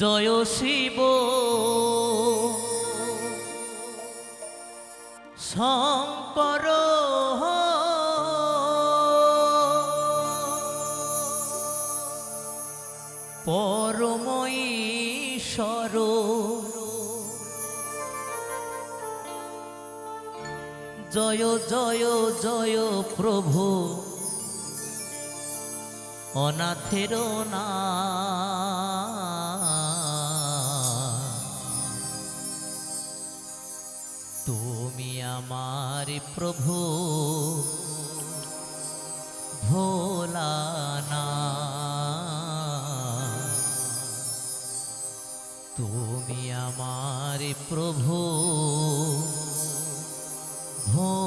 জয় শিব। শঙ্কর পরমঈশ্বর জয় জয় জয় প্রভু। অনাথের না তুমি আমার প্রভু ভোলানা। তুমি আমার প্রভু ভোলানা।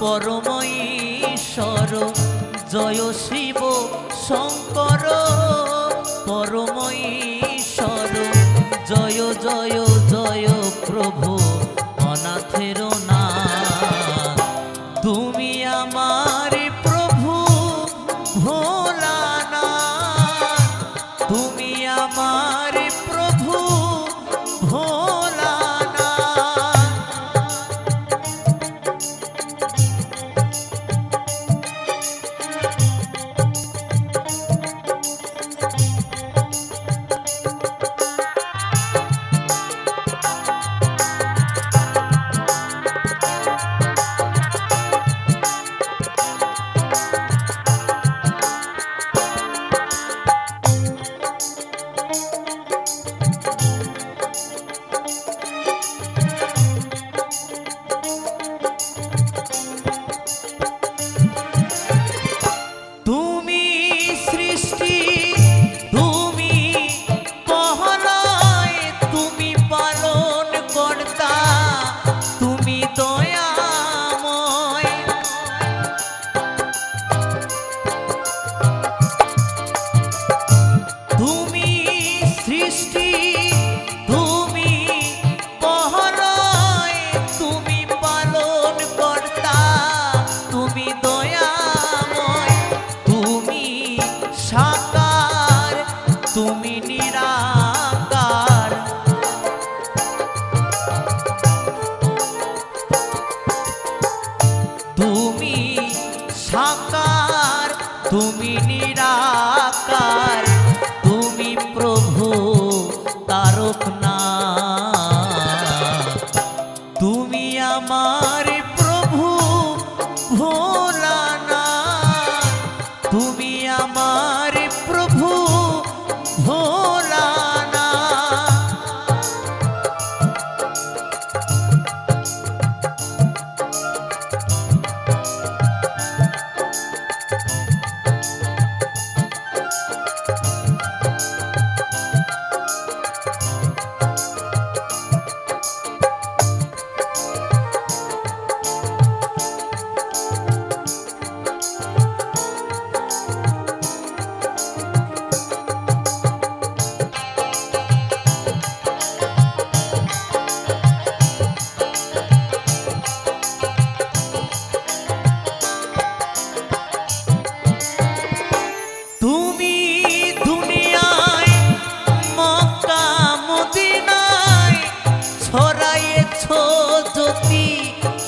পরমঈশ্বর জয় শিব শঙ্কর। পরমঈশ্বর জয় জয় জয় প্রভু অনাথের না তুমি আমার তুমি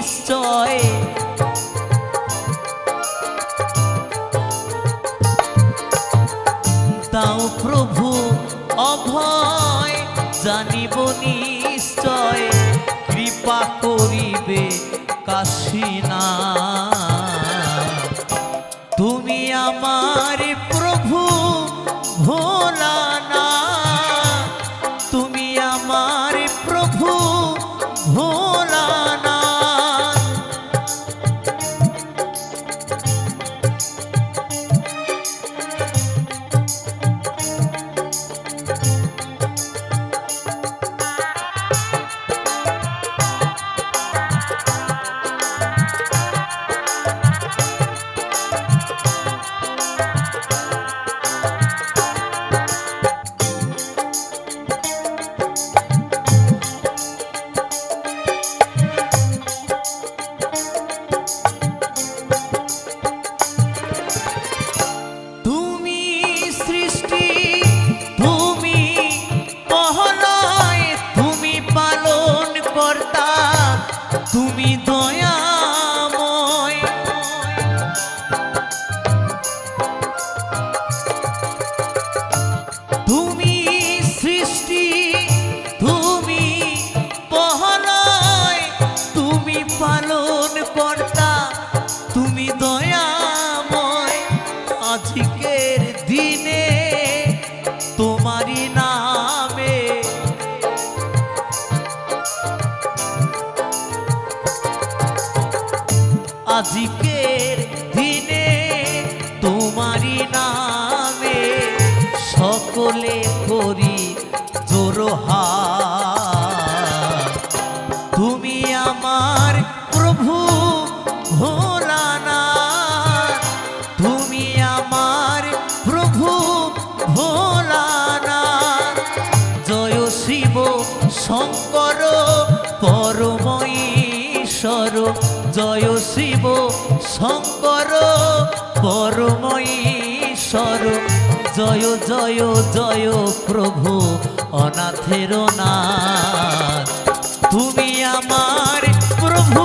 নিশ্চয়। দাও প্রভু অভয় জানিব নিশ্চয় কৃপা করিবে কাশিনা তুমি আমার করি জোরহার তুমি আমার প্রভু ভোলানা। তুমি আমার প্রভু ভোলানা। জয় শিব শঙ্কর পরম ঈশ্বর। জয় শিব শঙ্কর পরম ঈশ্বর। জয় জয় জয় প্রভু অনাথের না তুমি আমার প্রভু